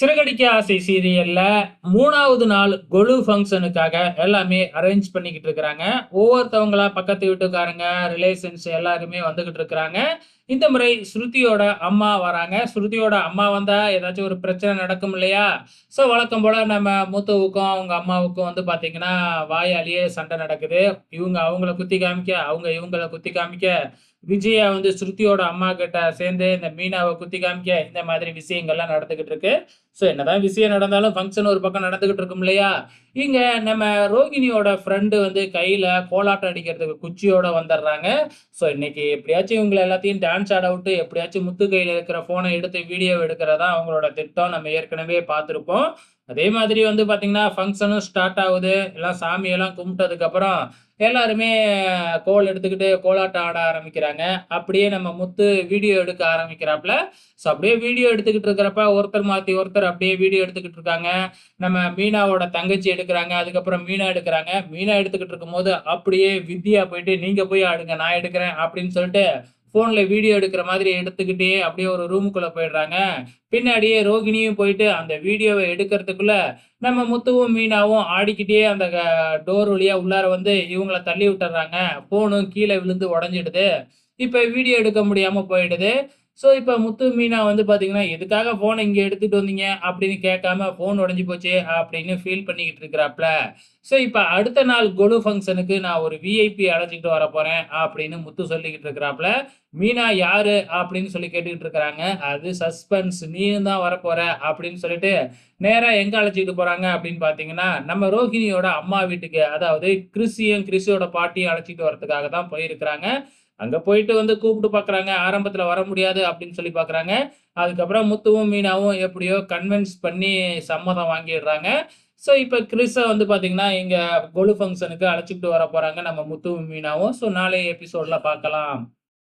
சிறகடிக்க ஆசை சீரியல்ல மூணாவது நாள் கொலு ஃபங்க்ஷனுக்காக எல்லாமே அரேஞ்ச் பண்ணிக்கிட்டு இருக்கிறாங்க. ஒவ்வொருத்தவங்களா பக்கத்து வீட்டுக்காரங்க ரிலேஷன்ஸ் எல்லாருமே வந்துகிட்டு இருக்கிறாங்க. இந்த முறை ஸ்ருதியோட அம்மா வராங்க. ஸ்ருதியோட அம்மா வந்தா ஏதாச்சும் ஒரு பிரச்சனை நடக்கும் இல்லையா? ஸோ வழக்கம் போல நம்ம மூத்தவுக்கும் அவங்க அம்மாவுக்கும் வந்து பாத்தீங்கன்னா வாயாலேயே சண்டை நடக்குது. இவங்க அவங்கள குத்தி காமிக்க அவங்க இவங்கள குத்தி காமிக்க. விஜயா வந்து ஸ்ருதியோட அம்மா கிட்ட சேர்ந்து இந்த மீனாவை குத்தி காமிக்க இந்த மாதிரி விஷயங்கள்லாம் நடந்துகிட்டு இருக்கு. ஸோ என்னதான் விஷயம் நடந்தாலும் ஃபங்க்ஷன் ஒரு பக்கம் நடந்துகிட்டு இருக்கும் இல்லையா? இங்க நம்ம ரோகிணியோட ஃப்ரெண்டு வந்து கையில கோலாட்டம் அடிக்கிறதுக்கு குச்சியோட வந்துடுறாங்க. ஸோ இன்னைக்கு எப்படியாச்சும் இவங்களை எல்லாத்தையும் டான்ஸ் ஆட விட்டு எப்படியாச்சும் முத்து கையில் இருக்கிற ஃபோனை எடுத்து வீடியோ எடுக்கிறதா அவங்களோட திட்டம் நம்ம ஏற்கனவே பார்த்துருப்போம். அதே மாதிரி வந்து பார்த்தீங்கன்னா ஃபங்க்ஷனும் ஸ்டார்ட் ஆகுது. எல்லாம் சாமியெல்லாம் கும்பிட்டதுக்கப்புறம் எல்லாருமே கோல் எடுத்துக்கிட்டு கோலாட்டம் ஆட ஆரம்பிக்கிறாங்க. அப்படியே நம்ம முத்து வீடியோ எடுக்க ஆரம்பிக்கிறாப்புல. ஸோ அப்படியே வீடியோ எடுத்துக்கிட்டு இருக்கிறப்ப ஒருத்தர் மாற்றி ஒருத்தர் அப்படியே வீடியோ எடுத்துக்கிட்டு இருக்காங்க. நம்ம மீனாவோட தங்கச்சி எடுக்கிறாங்க. அதுக்கப்புறம் மீனா எடுக்கிறாங்க. மீனா எடுத்துக்கிட்டு இருக்கும்போது அப்படியே வித்யா போயிட்டு நீங்கள் போய் ஆடுங்க நான் எடுக்கிறேன் அப்படின்னு சொல்லிட்டு ஃபோனில் வீடியோ எடுக்கிற மாதிரி எடுத்துக்கிட்டே அப்படியே ஒரு ரூமுக்குள்ளே போயிடுறாங்க. பின்னாடியே ரோகிணியும் போயிட்டு அந்த வீடியோவை எடுக்கிறதுக்குள்ள நம்ம முத்துவும் மீனாவும் ஆடிக்கிட்டே அந்த டோர் வழியாக உள்ளார வந்து இவங்கள தள்ளி விட்டுறாங்க. ஃபோனும் கீழே விழுந்து உடஞ்சிடுது. இப்போ வீடியோ எடுக்க முடியாமல் போயிடுது. ஸோ இப்போ முத்து மீனா வந்து பார்த்தீங்கன்னா எதுக்காக ஃபோனை இங்கே எடுத்துகிட்டு வந்தீங்க? அப்படின்னு கேட்காம ஃபோன் உடஞ்சி போச்சு அப்படின்னு ஃபீல் பண்ணிக்கிட்டு இருக்கிறாப்ல. ஸோ இப்போ அடுத்த நாள் கொலு ஃபங்க்ஷனுக்கு நான் ஒரு விஐபி அழைச்சிக்கிட்டு வர போகிறேன் அப்படின்னு முத்து சொல்லிக்கிட்டு இருக்கிறாப்ல. மீனா யாரு? அப்படின்னு சொல்லி கேட்டுக்கிட்டு இருக்கிறாங்க. அது சஸ்பென்ஸ் நீயும் தான் வரப்போற அப்படின்னு சொல்லிட்டு நேராக எங்கே அழைச்சிக்கிட்டு போகிறாங்க அப்படின்னு பார்த்தீங்கன்னா நம்ம ரோஹிணியோட அம்மா வீட்டுக்கு அதாவது கிறிஸியும் கிறிஸியோட பாட்டியும் அழைச்சிட்டு வரதுக்காக தான் போயிருக்கிறாங்க. அங்க போயிட்டு வந்து கூப்பிட்டு பாக்குறாங்க. ஆரம்பத்துல வர முடியாது அப்படின்னு சொல்லி பாக்குறாங்க. அதுக்கப்புறம் முத்துவும் மீனாவும் எப்படியோ கன்வின்ஸ் பண்ணி சம்மதம் வாங்கிடுறாங்க. ஸோ இப்போ கிறிஸை வந்து பார்த்தீங்கன்னா இங்கே கொலு ஃபங்க்ஷனுக்கு அழைச்சிக்கிட்டு வர போகிறாங்க நம்ம முத்துவும் மீனாவும். ஸோ நாளைய எபிசோடில் பார்க்கலாம்